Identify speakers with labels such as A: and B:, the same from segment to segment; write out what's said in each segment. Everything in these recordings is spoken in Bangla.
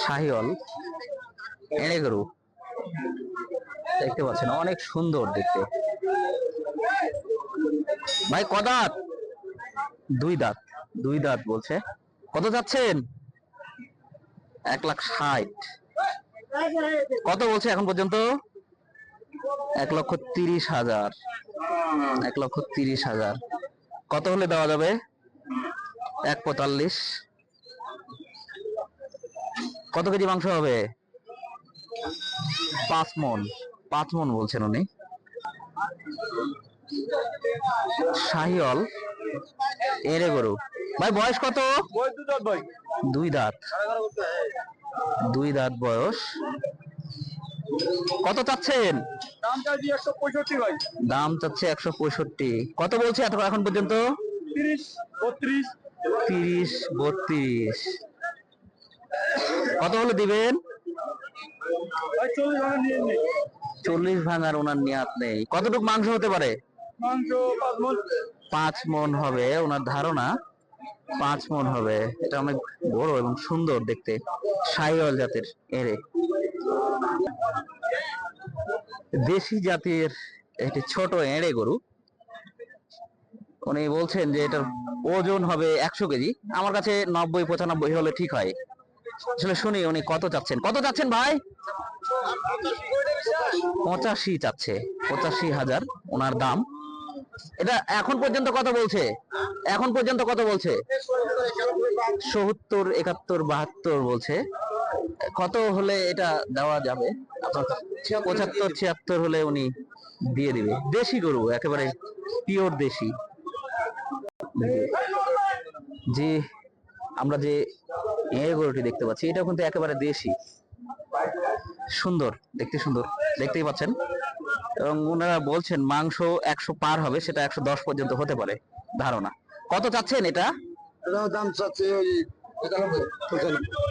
A: শাহিওল এনে গরু দেখতে পাচ্ছেন, অনেক সুন্দর দেখতে। ভাই, ক দাঁত? দুই দাঁত দুই দাঁত বলছে। কত যাচ্ছেন? এক লাখ ষাট। কত বলছে এখন পর্যন্ত? এক লক্ষ তিরিশ হাজার। এক লক্ষ তিরিশ হাজার। কত হলে দেওয়া যাবে? এক পঁয়তাল্লিশ। কত কেজি মাংস হবে? পাঁচ মন। পাঁচ মন বলছেন উনি। শাহিওল এরে গরু। ভাই বয়স কত? দুই দাঁত। দুই দাঁত বয়স। কত চাচ্ছেন? দাম চাচ্ছে একশো পঁয়ষট্টি। কত বলছে এখন পর্যন্ত?
B: তিরিশ বত্রিশ।
A: তিরিশ বত্রিশ। কত হলে দিবেন?
B: চল্লিশ
A: ভাঙার ওনার নিয়াত নেই। কতটুকু মাংস হতে পারে?
B: পাঁচ মন।
A: হবে ওনার ধারণা পাঁচ মন হবে। এটা অনেক বড় এবং সুন্দর দেখতে সাইওয়াল জাতের এরে। দেশি জাতের একটি ছোট এড়ে গরু। উনি বলছেন যে এটার ওজন হবে একশো কেজি। আমার কাছে নব্বই পঁচানব্বই হলে ঠিক হয়। আসলে শুনি উনি কত চাচ্ছেন? কত চাচ্ছেন ভাই? পঁচাশি চাচ্ছে, পঁচাশি হাজার ওনার দাম। এটা এখন পর্যন্ত কত বলছে? এখন পর্যন্ত কত বলছে? সত্তর, একাত্তর, বাহাত্তর বলছে। কত হলে এটা দেওয়া যাবে? পঁচাত্তর, ছিয়াত্তর হলে উনি দিয়ে দিবে। দেশি গরু, একেবারে পিওর দেশি। যে আমরা যে এ গরুটি দেখতে পাচ্ছি। এটা কিন্তু একেবারে দেশি। সুন্দর দেখতে সুন্দর। দেখতেই পাচ্ছেন। এবং ওনারা বলছেন মাংস একশো পার হবে সেটা একশো দশ পর্যন্ত হতে পারে ধারণা। কত চাচ্ছেন এটা?
B: এটাও দাম চাচ্ছে ওই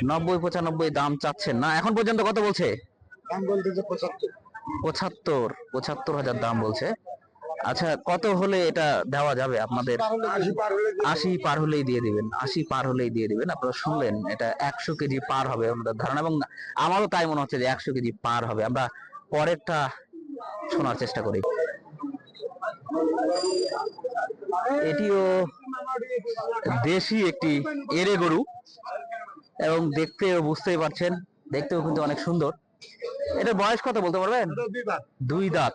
A: নব্বই পঁচানব্বই দাম চাচ্ছেন না। এখন পর্যন্ত কত বলছে?
B: পঁচাত্তর
A: পঁচাত্তর হাজার দাম বলছে। আচ্ছা কত হলে এটা দেওয়া যাবে আপনাদের?
B: আশি পার
A: হলেই দিয়ে দিবেন আশি পার হলেই দিয়ে দিবেন। আপনারা শুনলেন এটা একশো কেজি পার হবে আমাদের ধারণা এবং আমারও তাই মনে হচ্ছে যে একশো কেজি পার হবে। আমরা পরেরটা শোনার চেষ্টা করি। এটিও দেশি একটি এরে গরু এবং দেখতেও বুঝতেই পারছেন দেখতেও কিন্তু অনেক সুন্দর। এটা বয়স কত বলতে পারবেন?
B: দুই
A: দাঁত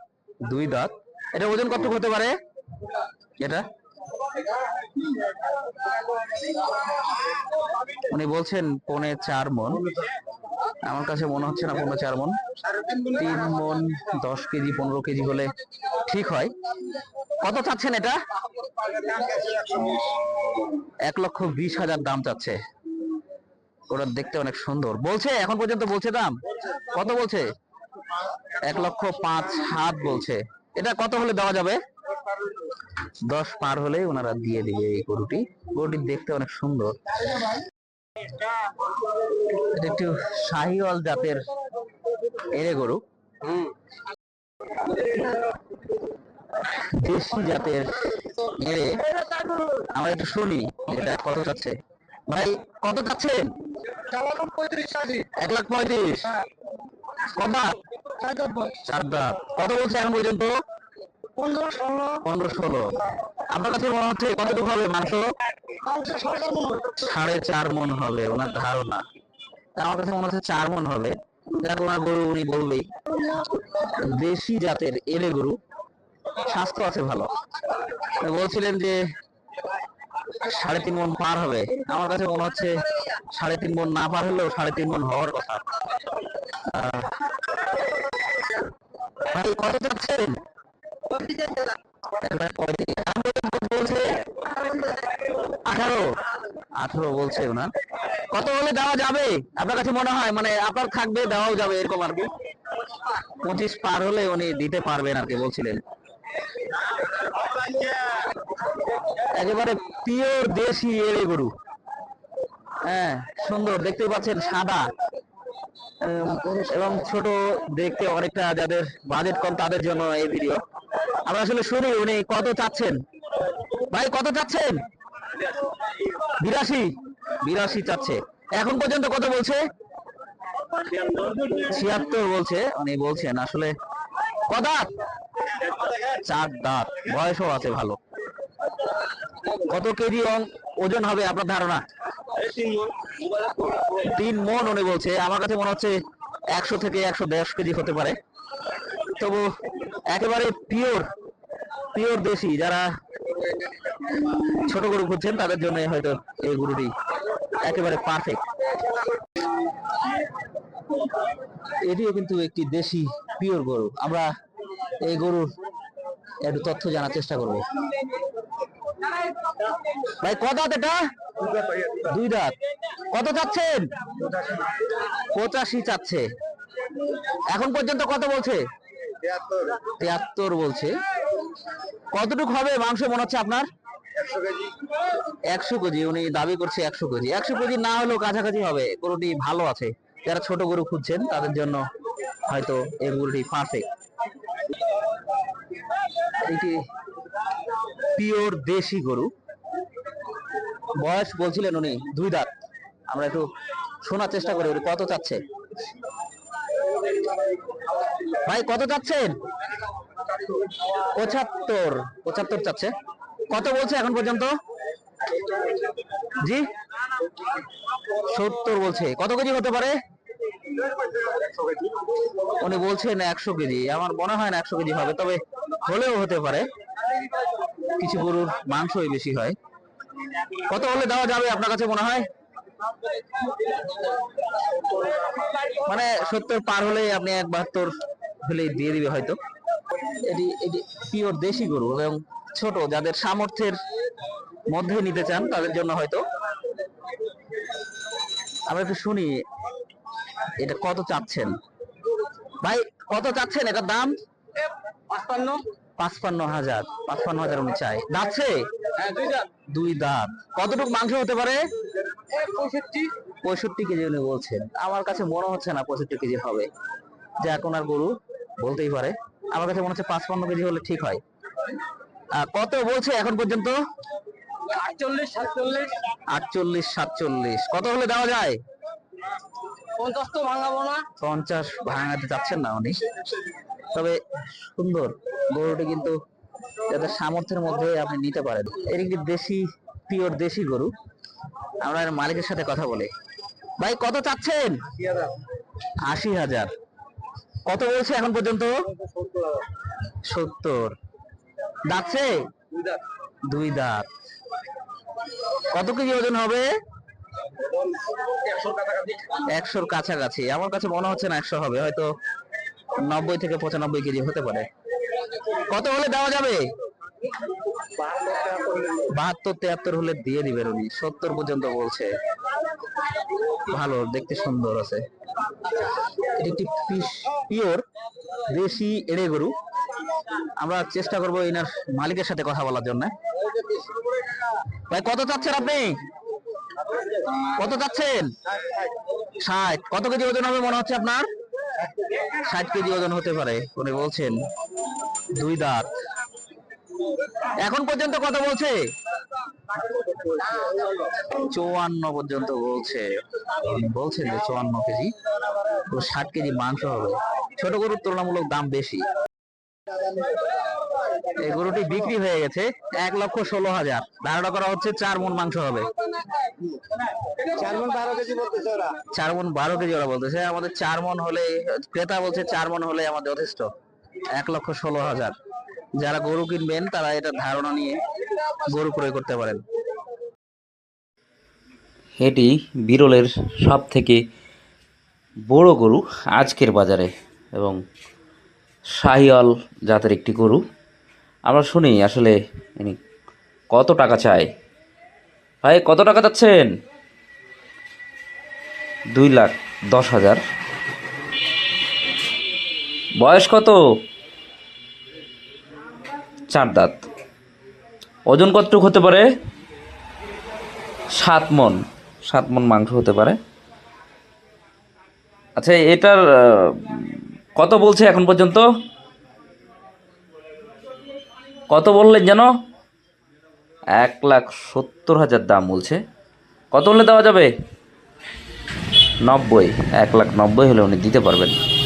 A: দুই দাঁত। এটা ওজন কত হতে পারে? এটা? উনি বলছেন পৌনে চার মন। আমার কাছে মনে হচ্ছে না পৌনে চার মন।
B: তিন
A: মন দশ কেজি, পনেরো কেজি হলে ঠিক হয়। কত চাচ্ছেন এটা? এক লক্ষ বিশ হাজার দাম চাচ্ছে। ওটা দেখতে অনেক সুন্দর। বলছে, এখন পর্যন্ত বলছে দাম? কত বলছে? এক লক্ষ পাঁচ হাত বলছে। এটা কত হলে দেওয়া যাবে? দশ পার হলেই ওনারা দিয়ে দিবে এই গরুটি। গরুটি দেখতে অনেক সুন্দর। এটা একটু শাহিওয়াল জাতের এরে গরু। দেশি জাতের এরে আমরা একটু শুনি এটা কত চাচ্ছে ভাই কত চাচ্ছেন এক লাখ পঁয়ত্রিশ। কত? কত বলছে এখন পর্যন্ত?
B: সাড়ে
A: চার মন হবে, ওনার আমার কাছে মনে হচ্ছে চার মন হবে। গরু উনি বলবেই দেশি জাতের এলে গরু, স্বাস্থ্য আছে ভালো। বলছিলেন যে সাড়ে তিন মন পার হবে। আমার কাছে মনে হচ্ছে সাড়ে তিন মন না পার হলেও সাড়ে তিন মন হওয়ার কথা। ভাই, কত যাচ্ছেন? আঠারো? আঠারো বলছে ওনার। কত হলে দেওয়া যাবে? আপনার কাছে মনে হয় মানে আপনার থাকবে, দেওয়াও যাবে, এরকম আর কি। পঁচিশ পার হলে উনি দিতে পারবেন আর কি, বলছিলেন। একেবারে পিওর দেশি এড়ে গরু। হ্যাঁ সুন্দর দেখতে পাচ্ছেন সাদা। এবং ছোট দেখতে অনেকটা যাদের বাজেট কম তাদের জন্য এই ভিডিও আমরা আসলে শুনি উনি কত চাচ্ছেন। ভাই, কত চাচ্ছেন? বিরাশি। বিরাশি চাচ্ছে। এখন পর্যন্ত কত বলছে? ছিয়াত্তর বলছে। উনি বলছেন আসলে কদাত। চার দাঁত। বয়সও আছে ভালো। কত কেজি ওজন হবে আপনার ধারণা? তিন মন, উনি বলছে। আমার কাছে মনে হচ্ছে একশো থেকে একশো দশ কেজি হতে পারে। তবু একেবারে পিওর পিওর দেশি যারা ছোট গরু খুঁজছেন, তাদের জন্য হয়তো এই গরুটি একেবারে পারফেক্ট এটিও কিন্তু একটি দেশি, পিওর গরু। আমরা এই গরুর একটু তথ্য জানার চেষ্টা করব। ভাই, কত দাঁত এটা? দুই দাঁত। কত চাচ্ছেন? পঁচাশি চাচ্ছে। এখন পর্যন্ত কত বলছে? তিয়াত্তর বলছে। কতটুকু হবে? মাংস মনে হচ্ছে আপনার? একশো কেজি। উনি দাবি করছে একশো কেজি। একশো কেজি না হলেও কাছাকাছি হবে। গরুটি ভালো আছে। যারা ছোট গরু খুঁজছেন, তাদের জন্য হয়তো এই গরুটি পারফেক্ট পিওর দেশি গরু। বয়স বলছিলেন উনি, দুই দাঁত। আমরা একটু শোনার চেষ্টা করি উনি কত চাচ্ছে। ভাই, কত চাচ্ছেন? পঁচাত্তর পঁচাত্তর চাচ্ছে। কত বলছে এখন পর্যন্ত? জি? সত্তর বলছে। কত কেজি হতে পারে? উনি বলছেন একশো কেজি। আমার মনে হয় না একশো কেজি হবে, তবে হলেও হতে পারে। কিছু গরুর মাংসই বেশি হয়। কত হলে দেওয়া যাবে আপনার কাছে মনে হয়? মানে সত্তর পার হলে আপনি এক বাহাত্তর হলে দিয়ে দিবে হয়তো। এটি এটি পিওর দেশি গরু এবং ছোট, যাদের সামর্থ্যের মধ্যে নিতে চান তাদের জন্য হয়তো। আমরা একটু শুনি, এটা কত চাচ্ছেন? ভাই, কত চাচ্ছেন? এটার দাম?
B: পাঁচপান্ন।
A: পাঁচপান্ন হাজার পাঁচপান্ন হাজার উনি চাই যাচ্ছে
B: হ্যাঁ দুই দাঁত।
A: কতটুকু মাংস হতে পারে?
B: পঁয়ষট্টি।
A: পঁয়ষট্টি কেজি উনি বলছেন। আমার কাছে মনে হচ্ছে না পঁয়ষট্টি কেজি হবে। যে এখন আর গরু বলতেই পারে। আমার কাছে মনে হচ্ছে পাঁচপান্ন কেজি হলে ঠিক হয়। আহ, কত বলছে এখন পর্যন্ত?
B: আটচল্লিশ সাতচল্লিশ।
A: আটচল্লিশ সাতচল্লিশ। কত হলে দেওয়া যায়?
B: পঞ্চাশ তো ভাঙাবো না।
A: পঞ্চাশ ভাঙাতে চাচ্ছেন না উনি। তবে সুন্দর গরুটি কিন্তু যাদের সামর্থ্যের মধ্যে আপনি নিতে পারেন। এর একটি দেশি পিওর দেশি গরু। আমরা এর মালিকের সাথে কথা বলি। ভাই কত চাচ্ছেন? আশি হাজার। কত বলছে এখন পর্যন্ত? সত্তর। যাচ্ছে
B: দুই দাঁত।
A: দুই দাঁত। কত কেজি ওজন হবে?
B: একশোর কাছাকাছি।
A: আমার কাছে মনে হচ্ছে না একশো হবে, হয়তো নব্বই থেকে পঁচানব্বই কেজি হতে পারে। কত হলে দেওয়া যাবে? বাহাত্তর, তিয়াত্তর হলে দিয়ে দিবেন উনি। সত্তর পর্যন্ত বলছে। ভালো, দেখতে সুন্দর আছে। একটি পিওর দেশি এড়ে গরু। আমরা চেষ্টা করব এনার মালিকের সাথে কথা বলার জন্য। ভাই, কত চাচ্ছেন আপনি? কত চাচ্ছেন? ষাট। কত কেজি ওজন হবে মনে হচ্ছে আপনার? ষাট কেজি ওজন হতে পারে, উনি বলছেন। দুই দাঁত। এখন পর্যন্ত কত বলছে? চুয়ান্ন পর্যন্ত বলছে। বলছেন যে চুয়ান্ন কেজি। তো ষাট কেজি মাংস হবে। ছোট গরুর তুলনামূলক দাম বেশি। এই গরুটি বিক্রি হয়ে গেছে এক লক্ষ ষোলো হাজার। ধারণা করা হচ্ছে চার মন মাংস হবে।
B: চার মন বারো কেজি ওরা
A: বলতেছে। আমাদের চার মন হলে ক্রেতা বলছে চার মন হলে আমাদের যথেষ্ট। এক লক্ষ ষোলো হাজার। যারা গরু কিনবেন তারা এটা ধারণা নিয়ে গরু ক্রয় করতে পারেন।
C: এটি বিরলের সব থেকে বড় গরু আজকের বাজারে এবং শাহিয়াল জাতের একটি গরু। আমরা শুনি আসলে ইনি কত টাকা চায়। ভাই, কত টাকা যাচ্ছেন দুই লাখ দশ হাজার। বয়স কত? চার দাঁত। ওজন কতটুকু হতে পারে? সাত মন। সাত মন মাংস হতে পারে। আচ্ছা এটার কত বলছে এখন পর্যন্ত? কত বললেন যেন? এক লাখ সত্তর হাজার দাম বলছে। কত হলে দেওয়া যাবে?
A: নব্বই। এক লাখ নব্বই হলে উনি দিতে পারবেন।